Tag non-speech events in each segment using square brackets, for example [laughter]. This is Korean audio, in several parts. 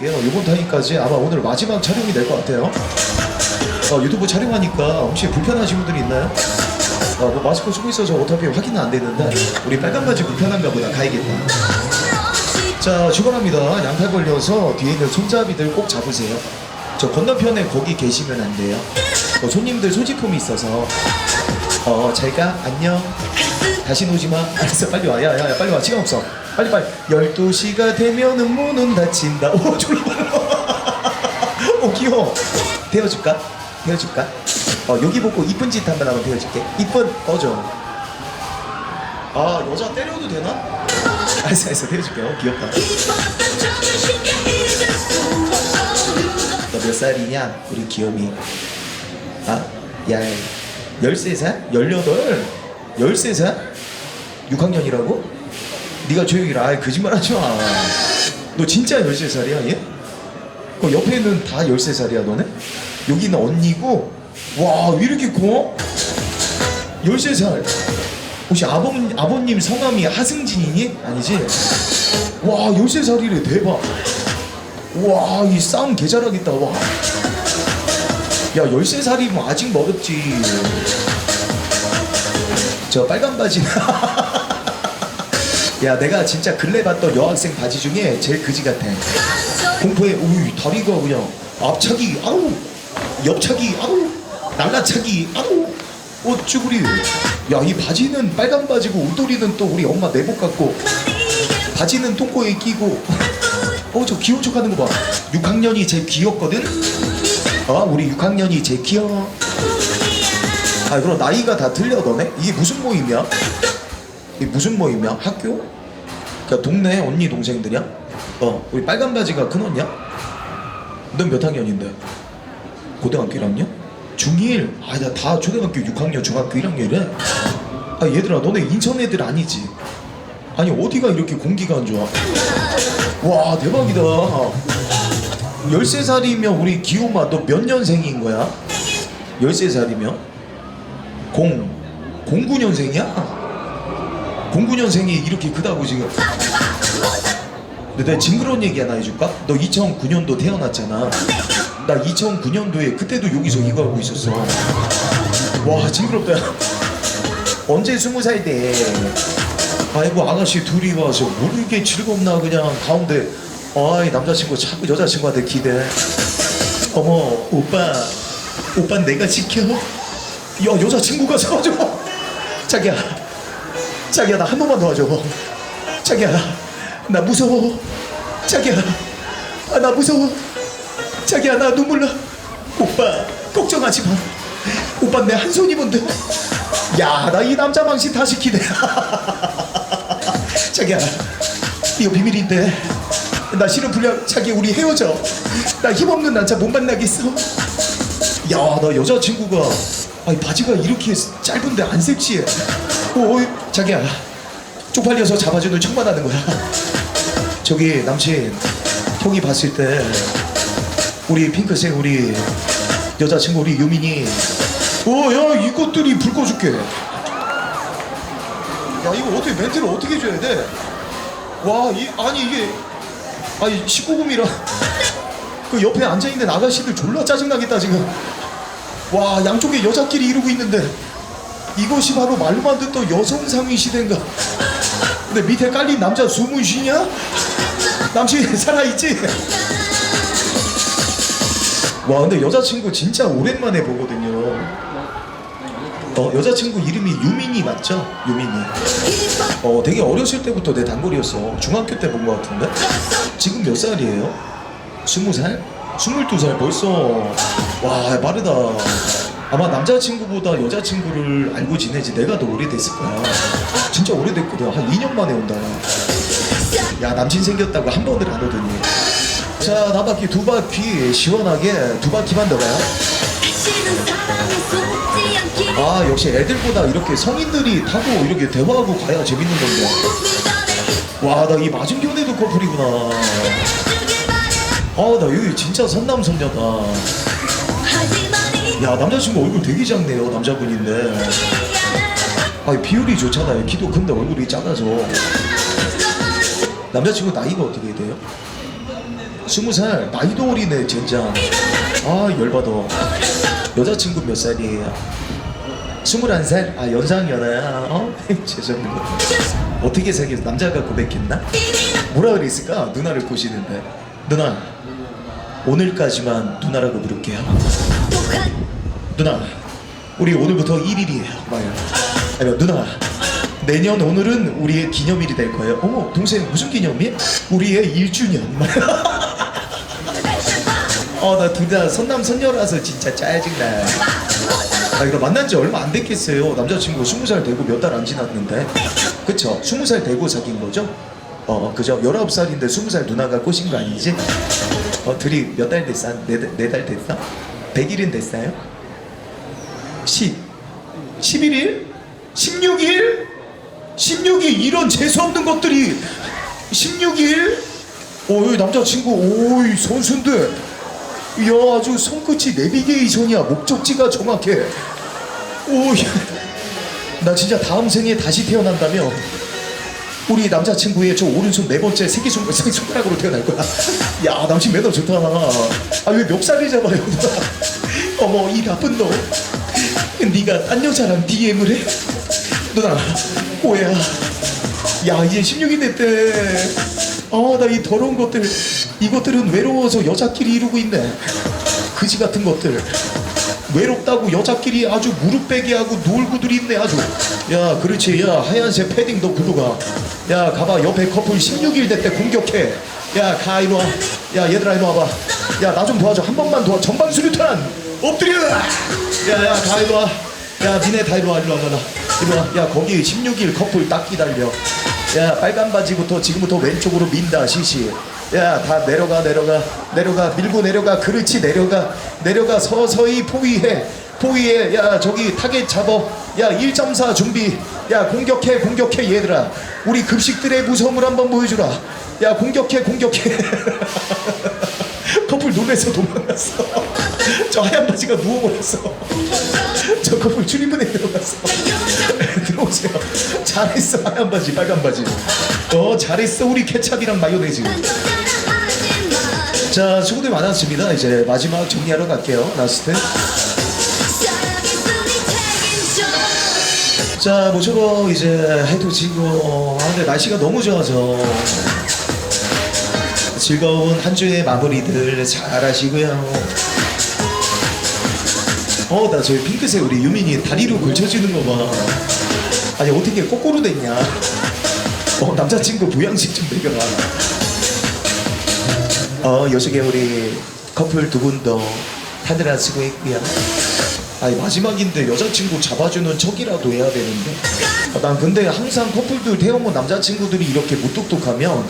드릴게요. 이번 타임까지 아마 오늘 마지막 촬영이 될 것 같아요. 어, 유튜브 촬영하니까 혹시 불편하신 분들이 있나요? 어, 뭐 마스크 쓰고 있어서 어차피 확인은 안 되는데 우리 빨간 바지 불편한가 보다 가야겠다. 자 출발합니다. 양팔 벌려서 뒤에 있는 손잡이들 꼭 잡으세요. 저 건너편에 거기 계시면 안 돼요. 어, 손님들 소지품이 있어서 어 잘가 안녕. 다시 오지 마. 알았어 빨리 와. 야, 야, 야 빨리 와. 시간 없어. 빨리 빨리. 12시가 되면은 문은 닫힌다. 오 졸라 빨라. [laughs] 오 귀여워. 데워줄까? 데워줄까? 어 여기 보고 이쁜 짓 한번 하면 데워줄게. 이쁜 꺼져. 아 여자 때려도 되나? 알았어 알았어 데워줄게. 어 귀엽다. 너 몇 살이냐? 우리 귀요미. 아? 야 13살? 18? 13살? 6학년이라고? 네가 조용히 라 아이, 거짓말 하지 마. 너 진짜 13살이야 얘? 그 옆에는 다 13살이야 너네? 여기는 언니고 와 왜 이렇게 커? 13살 혹시 아버, 아버님 성함이 하승진이니? 아니지? 와 13살이래 대박 와이 싸움 개 잘하겠다 와. 야 13살이면 아직 멀었지 저 빨간 바지 [laughs] 야 내가 진짜 근래 봤던 여학생 바지 중에 제일 그지 같아. 공포에 우이 다리가 그냥. 앞차기 아우. 옆차기 아우. 날라차기 아우. 옷 쭈구리. 야 이 바지는 빨간 바지고 옷도리는 또 우리 엄마 내복 같고. 바지는 똥꼬에 끼고. 어 저 귀여운 척 하는 거봐. 6학년이 제일 귀엽거든? 어 우리 6학년이 제일 귀여워. 아 그럼 나이가 다 틀려 너네? 이게 무슨 모임이야? 이게 무슨 모임이야? 학교? 그니까 동네 언니 동생들이야? 어 우리 빨간 바지가 큰 언니야? 넌 몇 학년인데? 고등학교 1학년? 중1? 아나 다 초등학교 6학년 중학교 1학년이래 아 얘들아 너네 인천 애들 아니지? 아니 어디가 이렇게 공기가 안 좋아? 와 대박이다 13살이면 우리 기호마 너 몇 년생인 거야? 13살이면? 0 09년생이야? 09년생이 이렇게 크다고 지금. 근데 내가 징그러운 얘기 하나 해줄까? 너 2009년도 태어났잖아. 나 2009년도에 그때도 여기서 이거 하고 있었어. 와 징그럽다. 언제 20살 돼 아이고 아가씨 둘이 와서 모르게 즐겁나 그냥 가운데. 아이 남자친구 자꾸 여자친구한테 기대. 어머 오빠. 오빠 내가 지켜? 야 여자친구가 사줘 자기야 자기야 나 한 번만 도와줘. 자기야 나 무서워. 자기야 아, 나 무서워. 자기야 나 눈물 나. 오빠 걱정하지 마. 오빠 내 한 손이면 돼야 나 이 남자 망신 다 시키네. [laughs] 자기야 이거 비밀인데. 나 싫은 불량 자기 우리 헤어져. 나 힘없는 남자 못 만나겠어. 야 나 여자친구가 아니 바지가 이렇게 짧은데 안 섹시해. 오 자기야 쪽팔려서 잡아주는 척만 하는 거야. 저기 남친 형이 봤을 때 우리 핑크색 우리 여자친구 우리 유민이. 오야 이것들이 불 꺼줄게. 야 이거 어떻게 멘트를 어떻게 해줘야 돼? 와, 이 아니 이게 아니 19금이라. 그 옆에 앉아 있는 아가씨들 졸라 짜증 나겠다 지금. 와, 양쪽에 여자끼리 이러고 있는데 이것이 바로 말로만 듣던 여성 상위 시대인가? 근데 밑에 깔린 남자 숨은 쉬냐? 남친 살아 있지? 와, 근데 여자친구 진짜 오랜만에 보거든요. 어, 여자친구 이름이 유민이 맞죠? 유민이. 어, 되게 어렸을 때부터 내 단골이었어. 중학교 때 본 것 같은데? 지금 몇 살이에요? 스무 살? 스물두 살 벌써. 와, 빠르다. 아마 남자친구보다 여자친구를 알고 지내지 내가 더 오래됐을 거야. 진짜 오래됐거든. 한 2년 만에 온다. 야, 남친 생겼다고 한 번을 안 오더니. 자, 나바퀴 두 바퀴 시원하게 두 바퀴만 더 가요. 아, 역시 애들보다 이렇게 성인들이 타고 이렇게 대화하고 가야 재밌는 건데. 와, 나 이 맞은편에도 커플이구나. 아, 나 여기 진짜 선남선녀다. 야, 남자친구 얼굴 되게 작네요, 남자분인데. 아, 비율이 좋잖아요. 키도 큰데 얼굴이 작아서. 남자친구 나이가 어떻게 돼요? 스무 살 나이도 어리네 젠장 아 열받아 여자친구 몇 살이에요? 스물한 살? 아 연상연하야 어? [laughs] 죄송합니다 어떻게 사귀었어? 남자가 고백했나? 뭐라 그랬을까? 누나를 보시는데 누나 오늘까지만 누나라고 부를게요. 누나 우리 오늘부터 1일이에요. 봐요. 아니 누나. 내년 오늘은 우리의 기념일이 될 거예요. 어머 동생 무슨 기념일? 우리의 1주년. [laughs] 어 나 둘 다 선남 선녀라서 진짜 짜증나. 아 이거 만난 지 얼마 안 됐겠어요. 남자친구 20살 되고 몇 달 안 지났는데. 그쵸? 20살 되고 사귄 거죠? 어 그죠? 19살인데 20살 누나가 꼬신 거 아니지? 어 둘이 몇 달 됐어? 네달 됐어? 100일은 됐어요? 10 11일? 16일? 16일 이런 재수없는 것들이 16일? 어 여기 남자친구 오이 선수인데 이야 아주 손끝이 내비게이션이야 목적지가 정확해 오나 진짜 다음 생에 다시 태어난다면 우리 남자친구의 저 오른손 네 번째 새끼손 새끼손가락으로 태어날 거야. [laughs] 야 남친 매너 좋다. 아 왜 멱살을 잡아요? [laughs] 어머 이 나쁜 놈. 네가 딴 여자랑 DM을 해? 누나 오해야? 야 이제 16이 됐대 아나 이 더러운 것들 이것들은 외로워서 여자끼리 이루고 있네. 그지 같은 것들 외롭다고 여자끼리 아주 무릎 베게 하고 놀고들 있네 아주. 야 그렇지. 야 하얀색 패딩 너 구두가. 야 가봐. 옆에 커플 16일 됐대. 공격해. 야 가 이리 와야 얘들아 이리 와봐. 야 나 좀 도와줘. 한 번만 도와. 전방 수류탄 엎드려! 야야 가 이리 와야 니네 다 이리 와. 이리 와봐 나 이리 와야 거기 16일 커플 딱 기다려. 야 빨간 바지부터 지금부터 왼쪽으로 민다 시시 야 다 내려가 내려가. 내려가 밀고 내려가 그렇지 내려가. 내려가 서서히 포위해. 포위해. 야 저기 타겟 잡어. 야 1.4 준비. 야 공격해 공격해 얘들아. 우리 급식들의 무서움을 한번 보여주라. 야 공격해 공격해. [laughs] 커플 놀래서 도망갔어. [laughs] 저 하얀 바지가 누워버렸어. [laughs] 저 커플 출입문에 들어갔어 들어 오세요. 잘했어. 하얀 바지 빨간 바지. 어 잘했어. 우리 케찹이랑 마요네즈. 자 수고들 많았습니다. 이제 마지막 정리하러 갈게요. 라스트. 자 모처럼 이제 해도 지고 아 근데 날씨가 너무 좋아서. 즐거운 한 주의 마무리들 잘 하시고요. 어 나 저기 핑크색 우리 유민이 다리로 걸쳐지는 거 봐 아니 어떻게 거꾸로 됐냐? [laughs] 어 남자친구 보양식 좀 먹여라. 어 요식에 우리 커플 두 분도 하늘아 수고했고요. 아니 마지막인데 여자친구 잡아주는 척이라도 해야 되는데. 아, 난 근데 항상 커플들 태어본 남자친구들이 이렇게 무뚝뚝하면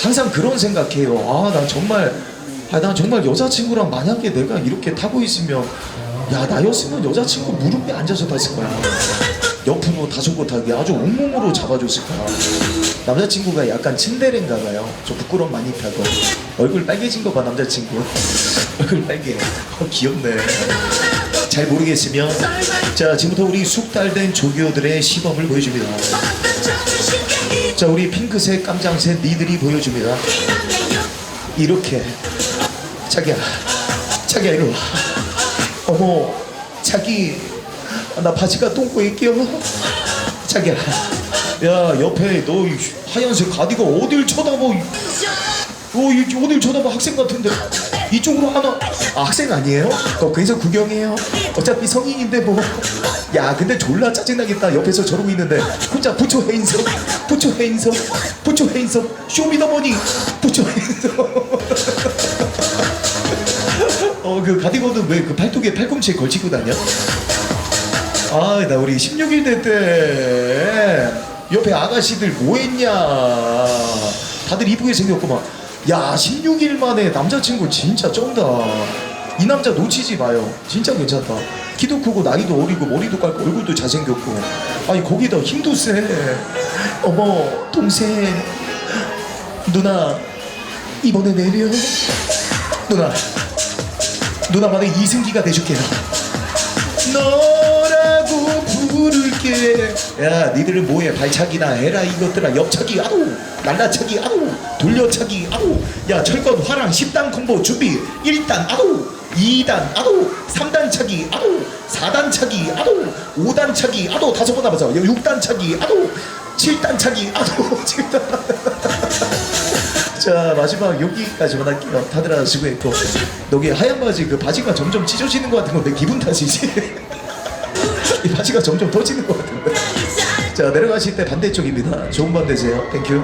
항상 그런 생각해요. 아 난 정말 아 난 정말 여자친구랑 만약에 내가 이렇게 타고 있으면 야 나였으면 여자친구 무릎에 앉아서 탔을 거야 옆으로 다소곳 하게 아주 온몸으로 잡아줬을 거야. 남자친구가 약간 츤데레인가 봐요. 저 부끄러움 많이 타고. 얼굴 빨개진 거 봐 남자친구. [laughs] 얼굴 빨개. 어, 귀엽네. 잘 모르겠으면. 자 지금부터 우리 숙달된 조교들의 시범을 보여줍니다. 자 우리 핑크색 깜장색 니들이 보여줍니다. 이렇게. 자기야. 자기야 이리 와. 어머 자기 아, 나 바지가 똥꼬에 끼어. 자기야 야 옆에 너 이 하얀색 가디가 어딜 쳐다봐 이- 어, 이 어딜 쳐다봐? 학생 같은데. 이쪽으로 하나. 아 학생 아니에요? 어, 그래서 구경해요. 어차피 성인인데 뭐 야 근데 졸라 짜증나겠다. 옆에서 저러고 있는데. 혼자 부처 헤인서 부처 헤인서 부처 헤인서 쇼미더머니 부처 헤인서 어그 가디건은 왜 그 팔뚝에 팔꿈치에 걸치고 다녀? 아 나 우리 16일 때 옆에 아가씨들 뭐 했냐? 다들 이쁘게 생겼구만. 야 16일 만에 남자친구 진짜 쩐다. 이 남자 놓치지 마요. 진짜 괜찮다. 키도 크고 나이도 어리고 머리도 깔고 얼굴도 잘생겼고. 아니 거기다 힘도 세. 어머 동생. 누나 이번에 내려. 누나 누나만의 이승기가 돼줄게요. 꼭 부를게 야 니들 뭐해? 발차기나 해라 이것들아. 옆차기 아우 날라차기 아우 돌려차기 아우. 야 철권 화랑 10단 콤보 준비. 1단 아우 2단 아우 3단 차기 아우 4단 차기 아우 5단 차기 아우 다섯 번 남았어. 6단 차기 아우 7단 차기 아우 7단. [laughs] [laughs] 자 마지막 여기까지만 할게요. 다들 하나 수고했고. 너기 하얀 바지 그 바지가 점점 찢어지는 것 같은 건데 기분 탓이지 [laughs] [laughs] 이 바지가 점점 터지는 것 같은데. 자 내려가실 때 반대쪽입니다. 좋은 밤 되세요. 땡큐